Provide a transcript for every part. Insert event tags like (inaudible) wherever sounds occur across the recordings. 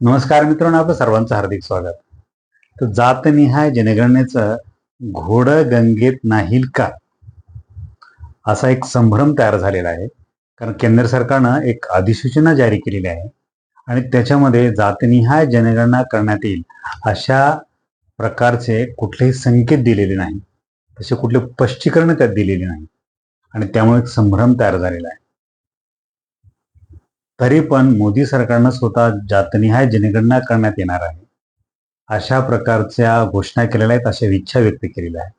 नमस्कार मित्रांनो आपलं सर्वांचं हार्दिक स्वागत. तर जातनिहाय जनगणनेचं घोडं गंगेत नाहील का? असा एक संभ्रम तयार झालेला आहे. कारण केंद्र सरकारनं एक अधिसूचना जारी केलेली आहे. आणि त्याच्यामध्ये जातनिहाय जनगणना करण्यात येईल अशा प्रकारचे कुठलेही संकेत दिलेले नाही. तसे कुठले स्पष्टीकरण त्यात दिलेले नाही. आणि त्यामुळे एक संभ्रम तयार झालेला आहे. तरी पण मोदी सरकारनं स्वतः जातनिहाय जनगणना करण्यात येणार आहे. अशा प्रकारच्या घोषणा केलेल्या आहेत अशा इच्छा व्यक्त केलेल्या आहेत.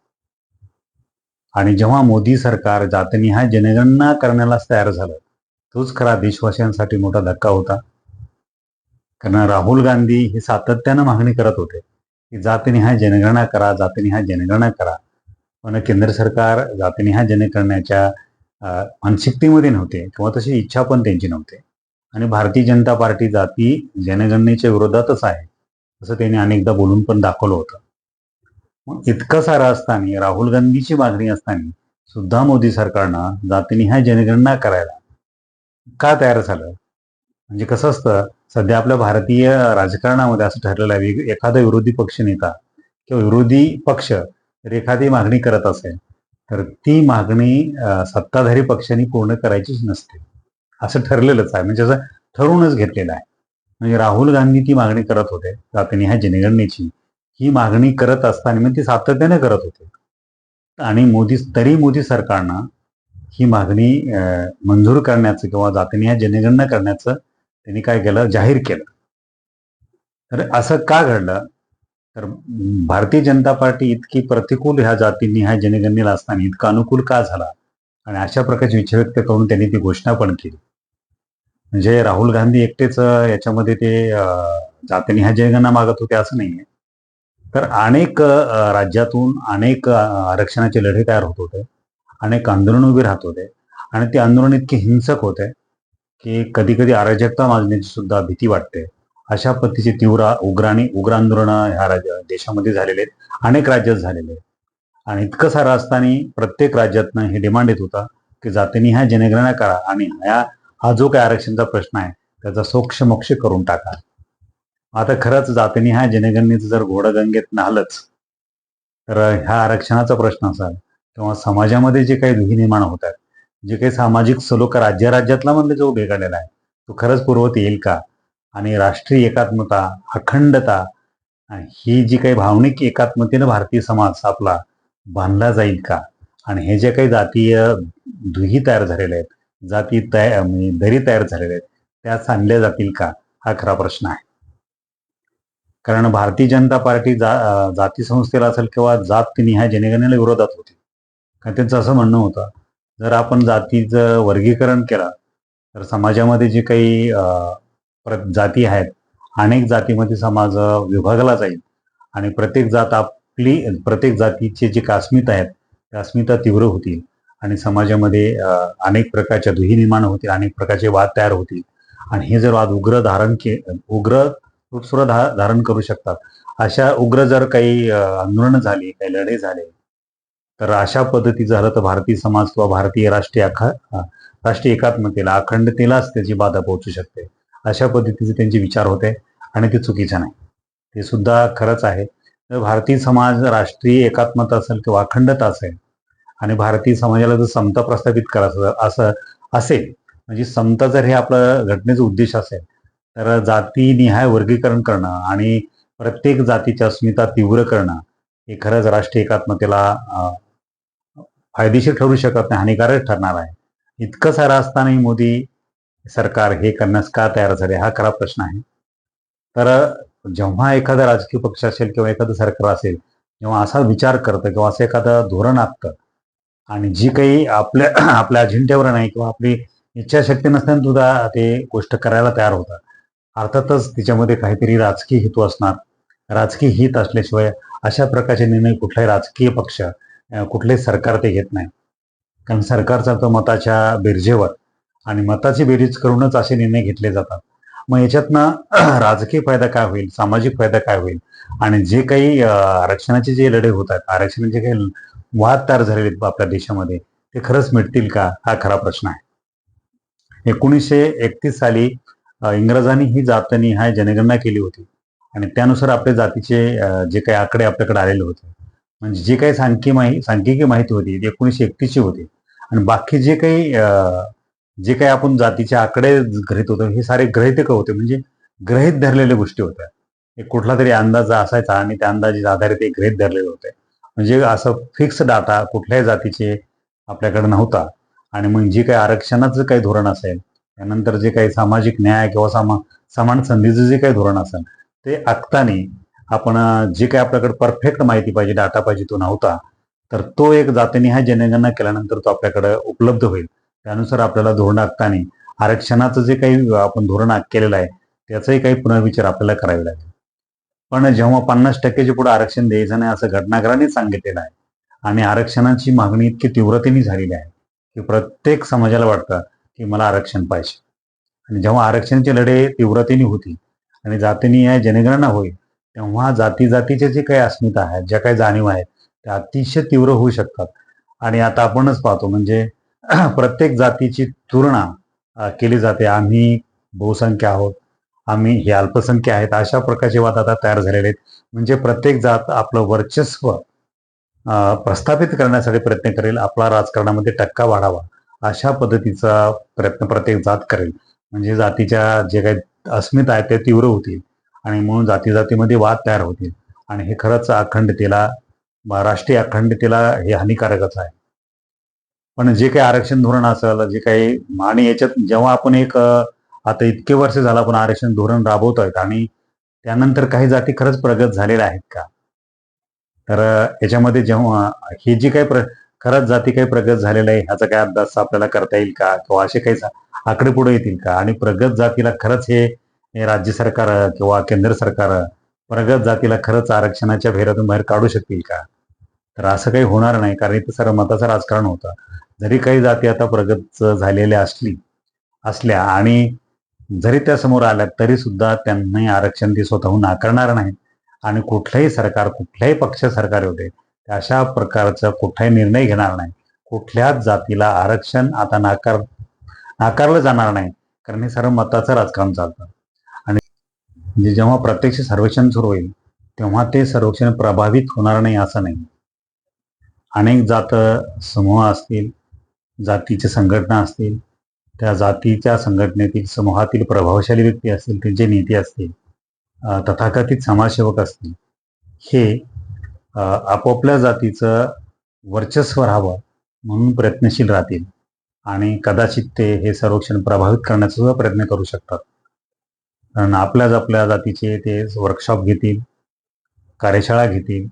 आणि जेव्हा मोदी सरकार जातनिहाय जनगणना करण्याला तयार झालं. तोच खरा देशवासियांसाठी मोठा धक्का होता. कारण राहुल गांधी हे सातत्यानं मागणी करत होते की जातनिहाय जनगणना करा जातनिहाय जनगणना करा. पण केंद्र सरकार जातनिहाय जनगणनाच्या मानसिकतेमध्ये नव्हते किंवा तशी इच्छा पण त्यांची नव्हती. आणि भारतीय जनता पार्टी जाती जनगणनेच्या विरोधातच आहे असं त्यांनी अनेकदा बोलून पण दाखवलं होतं. मग इतकं सारं असताना राहुल गांधीची मागणी असताना सुद्धा मोदी सरकारनं जातीनिहाय जनगणना करायला का तयार झालं? म्हणजे कसं असतं सध्या आपल्या भारतीय राजकारणामध्ये असं ठरलेलं आहे एखादा विरोधी पक्ष नेता किंवा विरोधी पक्ष जर एखादी मागणी करत असेल तर ती मागणी सत्ताधारी पक्षांनी पूर्ण करायचीच नसते. असं ठरलेलंच आहे. म्हणजे असं ठरवूनच घेतलेलं आहे. म्हणजे राहुल गांधी ती मागणी करत होते. जातनिहाय जनगणनेची ही मागणी करत असताना म्हणजे ती सातत्याने करत होते. आणि मोदी तरी मोदी सरकारनं ही मागणी मंजूर करण्याचं किंवा जातनिहाय जनगणना करण्याचं त्यांनी काय केलं? जाहीर केलं. तर असं का घडलं? तर भारतीय जनता पार्टी इतकी प्रतिकूल ह्या जातीनिहाय जनगणनेला असताना इतका अनुकूल का झाला? आणि अशा प्रकारची इच्छा व्यक्त करून त्यांनी ती घोषणा पण केली. म्हणजे राहुल गांधी एकटेच याच्यामध्ये ते अं, ह्या जनगणना मागत होते असं नाहीये. तर अनेक राज्यातून अनेक आरक्षणाचे लढे तयार होत होते. अनेक आंदोलन उभे राहत होते. आणि ते आंदोलन इतके हिंसक होते की कधी कधी अराजकता मागण्याची सुद्धा भीती वाटते. अशा पद्धतीचे तीव्र उग्राणी उग्र आंदोलन ह्या राज्य देशामध्ये झालेले आहेत. अनेक राज्यात झालेले आहेत. आणि इतकं सारं असताना प्रत्येक राज्यातनं हे डिमांड येत होता की जातीनिहाय जनगणना करा आणि ह्या हा जो काय आरक्षणचा प्रश्न आहे त्याचा सोक्ष मोक्ष करून टाका. आता खरंच जातीनिहाय जनगणनेचं जर घोडगंगेत गंगेत तर ह्या आरक्षणाचा प्रश्न असाल किंवा समाजामध्ये जे काही दुही निर्माण होत आहेत जे काही सामाजिक सलोक राज्य राज्यातला मधले जो बिघडलेला आहे तो खरंच पुरवत येईल का? आणि राष्ट्रीय एकात्मता अखंडता ही जी काही भावनिक एकात्मतेनं भारतीय समाज आपला बांधला जाईल का? आणि हे जे काही जातीय दुही तयार झालेले आहेत जाती तयार म्हणजे दरी तयार झालेले आहेत त्या सांधल्या जातील का? हा खरा प्रश्न आहे. कारण भारतीय जनता पार्टी जा जाती संस्थेला असेल किंवा जात निहाय जनगणनेला विरोधात होती. कारण त्यांचं असं म्हणणं होतं जर आपण जातीचं वर्गीकरण केलं तर समाजामध्ये जे काही अं, प्र- जाती आहेत अनेक जातीमध्ये समाज विभागला जाईल. आणि प्रत्येक जात आप आपली प्रत्येक जातीचे जे कास्मित आहेत त्या अस्मिता तीव्र होतील आणि समाजामध्ये अनेक प्रकारच्या दुही निर्माण होतील अनेक प्रकारचे वाद तयार होतील. आणि हे जर वाद उग्र धारण के उग्र रूप धारण करू शकतात. अशा उग्र जर काही आंदोलनं झाली काही लढे झाले तर अशा पद्धतीचं झालं तर भारतीय समाज किंवा भारतीय राष्ट्रीय अखा राष्ट्रीय एकात्मतेला अखंडतेलाच त्याची बाधा पोहोचू शकते. अशा पद्धतीचे त्यांचे विचार होते आणि ते चुकीचे नाही. ते सुद्धा खरंच आहे. भारतीय समाज राष्ट्रीय एकात्मता असेल किंवा अखंडता असेल आणि भारतीय समाजाला जर समता प्रस्थापित करायचं असं असेल म्हणजे समता जर हे आपलं घटनेचा उद्देश असेल तर जाती निहाय वर्गीकरण करणं आणि प्रत्येक जातीच्या अस्मिता तीव्र करणं हे खरंच राष्ट्रीय एकात्मतेला फायदेशीर ठरू शकत नाही हानिकारक ठरणार आहे. इतकं सारं असतानाही मोदी सरकार हे करण्यास का तयार झाले हा खरा प्रश्न आहे. तर जेव्हा एखादा राजकीय पक्ष असेल किंवा एखादं सरकार असेल जेव्हा असा विचार करतं किंवा असं एखादं धोरण आखतं. आणि जी काही आपल्या आपल्या अजिंठ्यावर नाही किंवा आपली इच्छाशक्ती नसताना सुद्धा ते गोष्ट करायला तयार होतात. अर्थातच तिच्यामध्ये काहीतरी राजकीय हेतू असणार. राजकीय हित असल्याशिवाय अशा प्रकारचे निर्णय कुठलाही राजकीय पक्ष कुठले सरकार ते घेत नाही. कारण सरकारचा तो मताच्या बेरजेवर आणि मताची बेरीज करूनच असे निर्णय घेतले जातात. मग याच्यातनं (clears throat) राजकीय फायदा काय होईल? सामाजिक फायदा काय होईल? आणि जे काही आरक्षणाचे जे लढे होत आहेत आरक्षणाचे काही वाद तयार झालेले आहेत आपल्या देशामध्ये ते खरंच मिटतील का? हा खरा प्रश्न आहे. एकोणीसशे एकतीस साली इंग्रजांनी ही जातनिहाय जनगणना केली होती. आणि त्यानुसार आपल्या जातीचे जे काही आकडे आपल्याकडे आलेले होते. म्हणजे जी काही सांख्यिकी माहिती सांख्यिकी माहिती होती ती एकोणीसशे एकतीसची होती. आणि बाकी जे काही जे काही आपण जातीचे आकडे गृहीत होतो हे सारे ग्रहितक होते. म्हणजे ग्रहित धरलेल्या गोष्टी होत्या. एक कुठला तरी अंदाज असायचा आणि त्या अंदाजाच्या आधारे ते ग्रहित धरलेले होते. म्हणजे असं फिक्स डाटा कुठल्याही जातीचे आपल्याकडे नव्हता. आणि मग जे काही आरक्षणाचं काही धोरण असेल त्यानंतर जे काही सामाजिक न्याय किंवा सामा समान संधीचं जे काही धोरण असेल ते आखतानी आपण जे काही आपल्याकडे परफेक्ट माहिती पाहिजे डाटा पाहिजे तो नव्हता. तर तो एक जातीनिहाय जनगणना केल्यानंतर तो आपल्याकडे उपलब्ध होईल. त्यानुसार आपल्याला धोरण आखताना आरक्षणाचं जे काही आपण धोरण केलेलं आहे त्याचाही काही पुनर्विचार आपल्याला करावे लागेल पण जेव्हा पन्नास टक्क्याच्या पुढे आरक्षण द्यायचं नाही असं घटनाकारांनीच सांगितलेलं आहे आणि आरक्षणाची मागणी इतकी तीव्रतेने झालेली आहे की प्रत्येक समाजाला वाटतं की मला आरक्षण पाहिजे. आणि जेव्हा आरक्षणाचे लढे तीव्रतेने होती आणि जातीनिहाय जनगणना होईल तेव्हा जाती जातीचे जे काही अस्मिता आहेत ज्या काही जाणीव आहेत त्या अतिशय तीव्र होऊ शकतात. आणि आता आपणच पाहतो म्हणजे (clears throat) प्रत्येक जातीची तुलना केली जाते. आम्ही बहुसंख्य आहोत. आम्ही हे अल्पसंख्य आहेत. अशा प्रकारचे वाद आता तयार झालेले आहेत. म्हणजे प्रत्येक जात आपलं वर्चस्व प्रस्थापित करण्यासाठी प्रयत्न करेल. आपला राजकारणामध्ये टक्का वाढावा. अशा पद्धतीचा प्रयत्न प्रत्येक जात करेल. म्हणजे जातीच्या जे काही अस्मिता आहेत ते तीव्र होतील. आणि म्हणून जाती जातीमध्ये वाद तयार होतील. आणि हे खरंच अखंडतेला राष्ट्रीय अखंडतेला हे हानिकारकच आहे. पण जे काही आरक्षण धोरण असेल जे काही आणि याच्यात जेव्हा आपण एक आता इतके वर्ष झालं आपण आरक्षण धोरण राबवत आहेत आणि त्यानंतर काही जाती खरंच प्रगत झालेल्या आहेत का? तर याच्यामध्ये जेव्हा हे जी काही प्र खरंच जाती काही प्रगत झालेल्या आहे ह्याचा काय अभ्यास आपल्याला करता येईल का? किंवा असे काही आकडे पुढे येतील का? आणि प्रगत जातीला खरंच हे राज्य सरकार किंवा केंद्र सरकार प्रगत जातीला खरंच आरक्षणाच्या भेरातून बाहेर काढू शकतील का? तर असं काही होणार नाही कारण इथं सर्व मताचं राजकारण होतं. जरी काही जाती आता प्रगत झालेल्या असली असल्या आणि जरी त्या समोर आल्या तरी सुद्धा त्यांनी आरक्षण ते स्वतःहून नाकारणार नाही आणि कुठलंही सरकार कुठल्याही पक्ष सरकार होते अशा प्रकारचा कुठलाही निर्णय घेणार नाही. कुठल्याच जातीला आरक्षण आता नाकार नाकारलं जाणार नाही कारण हे सर्व मताचं राजकारण चालतं. आणि जेव्हा प्रत्यक्ष सर्वेक्षण सुरू होईल तेव्हा ते सर्वेक्षण प्रभावित होणार नाही असं नाही. अनेक जात समूह असतील जातीच्या संघटना असतील त्या जातीच्या संघटनेतील समूहातील प्रभावशाली व्यक्ती असतील त्यांचे नेते असतील तथाकथित समाजसेवक असतील हे आपापल्या जातीचं वर्चस्व राहावं म्हणून प्रयत्नशील राहतील आणि कदाचित ते हे सर्वेक्षण प्रभावित करण्याचा सुद्धा प्रयत्न करू शकतात. कारण आपल्याच आपल्या जातीचे ते वर्कशॉप घेतील कार्यशाळा घेतील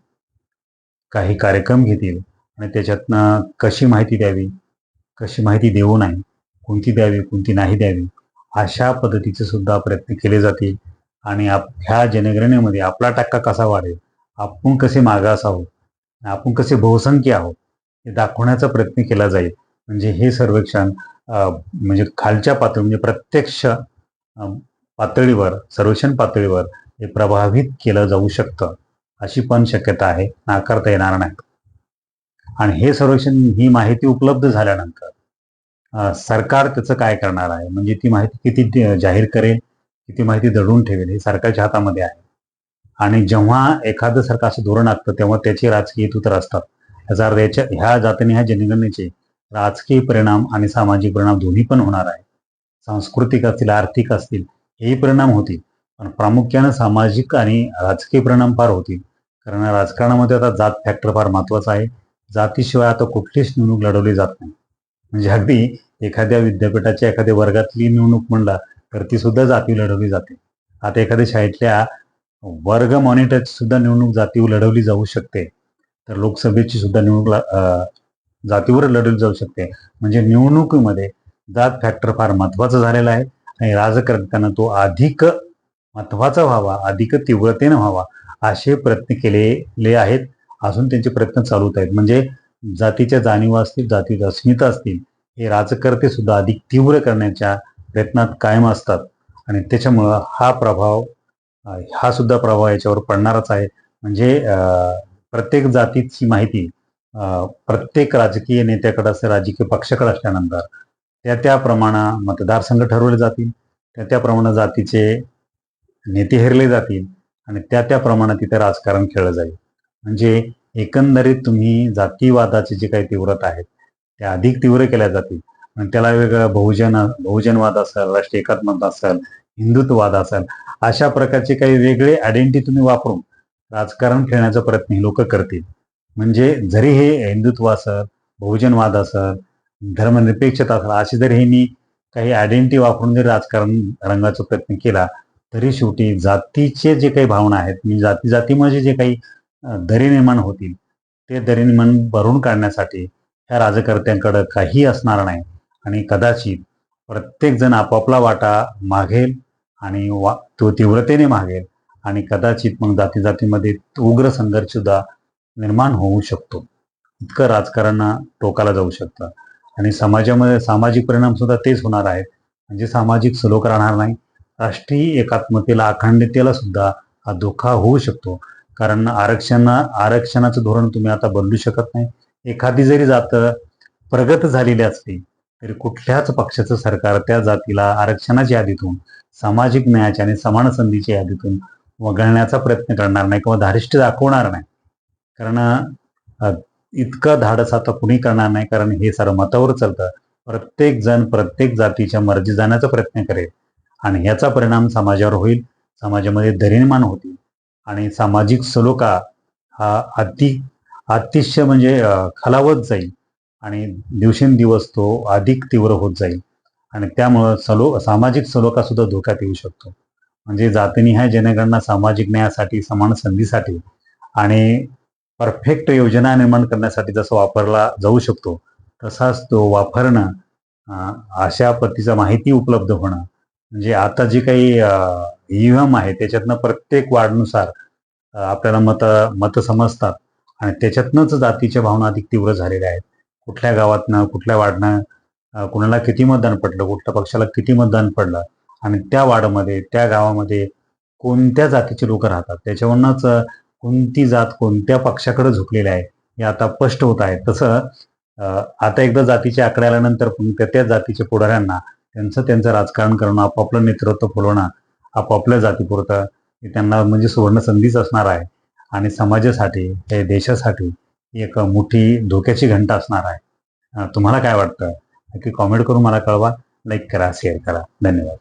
काही कार्यक्रम घेतील आणि त्याच्यातनं कशी माहिती द्यावी? कशी माहिती देऊ नये कोणती द्यावी कोणती नाही द्यावी अशा पद्धतीचे सुद्धा प्रयत्न केले जातील. आणि आप ह्या जनगणनेमध्ये आपला टक्का कसा वाढेल आपण कसे मागास आहोत आपण कसे बहुसंख्य आहोत हे दाखवण्याचा प्रयत्न केला जाईल. म्हणजे हे सर्वेक्षण म्हणजे खालच्या पातळी म्हणजे प्रत्यक्ष पातळीवर सर्वेक्षण पातळीवर हे प्रभावित केलं जाऊ शकतं अशी पण शक्यता आहे. नाकारता येणार नाही. आणि हे सर्वेक्षण ही माहिती उपलब्ध झाल्यानंतर सरकार त्याचं काय करणार आहे? म्हणजे ती माहिती किती जाहीर करेल? किती माहिती दडून ठेवेल? हे सरकारच्या हातामध्ये आहे. आणि जेव्हा एखादं सरकार असं धोरण आखतं तेव्हा त्याचे राजकीय हेतू तर असतात. याचा अर्थ याच्या ह्या जातीने ह्या जनगणनेचे राजकीय परिणाम आणि सामाजिक परिणाम दोन्ही पण होणार आहे. सांस्कृतिक असतील आर्थिक असतील हेही परिणाम होतील. पण प्रामुख्यानं सामाजिक आणि राजकीय परिणाम फार होतील. कारण राजकारणामध्ये आता जात फॅक्टर फार महत्त्वाचा आहे. जातीशिवाय आता कुठलीच निवडणूक लढवली जात नाही. म्हणजे अगदी एखाद्या विद्यापीठाच्या एखाद्या वर्गातली निवडणूक म्हणला तर ती सुद्धा जाती लढवली जाते. आता एखाद्या शाळेतल्या वर्ग मॉनिटरची सुद्धा निवडणूक जातीवर लढवली जाऊ शकते. तर लोकसभेची सुद्धा निवडणूक जातीवर लढवली जाऊ शकते. म्हणजे निवडणुकीमध्ये जात फॅक्टर फार महत्त्वाचा झालेला आहे आणि राजकारणानं तो अधिक महत्त्वाचा व्हावा अधिक तीव्रतेनं व्हावा असे प्रयत्न केलेले आहेत. अजून त्यांचे प्रयत्न चालूच आहेत. म्हणजे जातीच्या जाणीवा असतील जातीच्या अस्मिता असतील हे राजकर्ते सुद्धा अधिक तीव्र करण्याच्या प्रयत्नात कायम असतात. आणि त्याच्यामुळं हा प्रभाव हा सुद्धा प्रभाव याच्यावर पडणारच आहे. म्हणजे प्रत्येक जातीची माहिती प्रत्येक राजकीय नेत्याकडे असते राजकीय पक्षाकडे असल्यानंतर त्या त्या प्रमाणं मतदारसंघ ठरवले जातील त्या त्याप्रमाणे जातीचे नेते हेरले जातील आणि त्या त्या प्रमाणात तिथे राजकारण खेळलं जाईल. म्हणजे एकंदरीत तुम्ही जातीवादाची जी काही तीव्रता आहेत त्या अधिक तीव्र केल्या जातील. आणि त्याला वेगळं बहुजन बहुजनवाद असेल राष्ट्रीय एकात्मता असेल हिंदुत्ववाद असेल अशा प्रकारचे काही वेगळे आयडेंटिटी तुम्ही वापरून राजकारण खेळण्याचा प्रयत्न हे लोक करतील. म्हणजे जरी हे हिंदुत्व असेल बहुजनवाद असेल धर्मनिरपेक्षता असेल अशी जरी हे मी काही आयडेंटिटी वापरून जरी राजकारण रंगाचा प्रयत्न केला तरी शेवटी जातीचे जे काही भावना आहेत मी जाती जातीमध्ये जे काही दरी निर्माण होतील. ते दरी निर्माण भरून काढण्यासाठी ह्या राजकर्त्यांकडं काही असणार नाही आणि कदाचित प्रत्येकजण आपापला वाटा मागेल आणि वा तो तीव्रतेने मागेल आणि कदाचित मग जाती जातीमध्ये उग्र संघर्ष सुद्धा निर्माण होऊ शकतो. इतकं राजकारण टोकाला जाऊ शकतं. आणि समाजामध्ये सामाजिक परिणाम सुद्धा तेच होणार आहेत. म्हणजे सामाजिक सलोख राहणार नाही. राष्ट्रीय एकात्मतेला अखंडतेला सुद्धा हा धोका होऊ शकतो. कारण आरक्षण आरक्षणाचं धोरण तुम्ही आता बदलू शकत नाही. एखादी जरी जात प्रगत झालेली असली तरी कुठल्याच पक्षाचं सरकार त्या जातीला आरक्षणाच्या यादीतून सामाजिक न्यायाच्या आणि समान संधीच्या यादीतून वगळण्याचा प्रयत्न करणार नाही किंवा धारिष्ट दाखवणार नाही. कारण इतकं धाडस आता कुणी करणार नाही कारण हे सारं मतावर चालतं. प्रत्येक जण प्रत्येक जातीच्या मर्जी जाण्याचा प्रयत्न करेल. आणि ह्याचा परिणाम समाजावर होईल. समाजामध्ये दरी होतील. आणि सामाजिक सलोखा हा अति अतिशय म्हणजे खालावत जाईल. आणि दिवसेंदिवस तो अधिक तीव्र होत जाईल. आणि त्यामुळं सलो सामाजिक सलोखा सुद्धा धोक्यात येऊ शकतो. म्हणजे जातीनिहाय जनगणना सामाजिक न्यायासाठी समान संधीसाठी आणि परफेक्ट योजना निर्माण करण्यासाठी जसं वापरला जाऊ शकतो तसाच तो वापरणं अशा पद्धतीचा माहिती उपलब्ध होणं म्हणजे आता जी काही ईव्हीएम आहे त्याच्यातनं प्रत्येक वार्डनुसार आपल्याला मत मतं समजतात आणि त्याच्यातनंच जातीच्या भावना अधिक तीव्र झालेल्या आहेत. कुठल्या गावातनं कुठल्या वार्डनं कुणाला किती मतदान पडलं कुठल्या पक्षाला किती मतदान पडलं आणि त्या वार्डमध्ये त्या गावामध्ये कोणत्या जातीचे लोक राहतात त्याच्यावरूनच कोणती जात कोणत्या पक्षाकडे झुकलेली आहे हे आता स्पष्ट होत आहे. तसं आता एकदा जातीचे आकडे आल्यानंतर पण त्या त्या जातीच्या पुढाऱ्यांना त्यांचं त्यांचं राजकारण करणं आपापलं नेतृत्व फुलवणं आपापल्या जातीपुरतं हे त्यांना म्हणजे सुवर्ण संधीच असणार आहे. आणि समाजासाठी हे देशासाठी एक मोठी धोक्याची घंटा असणार आहे. तुम्हाला काय वाटतं? नक्की कॉमेंट करून मला कळवा लाईक करा शेअर करा. धन्यवाद.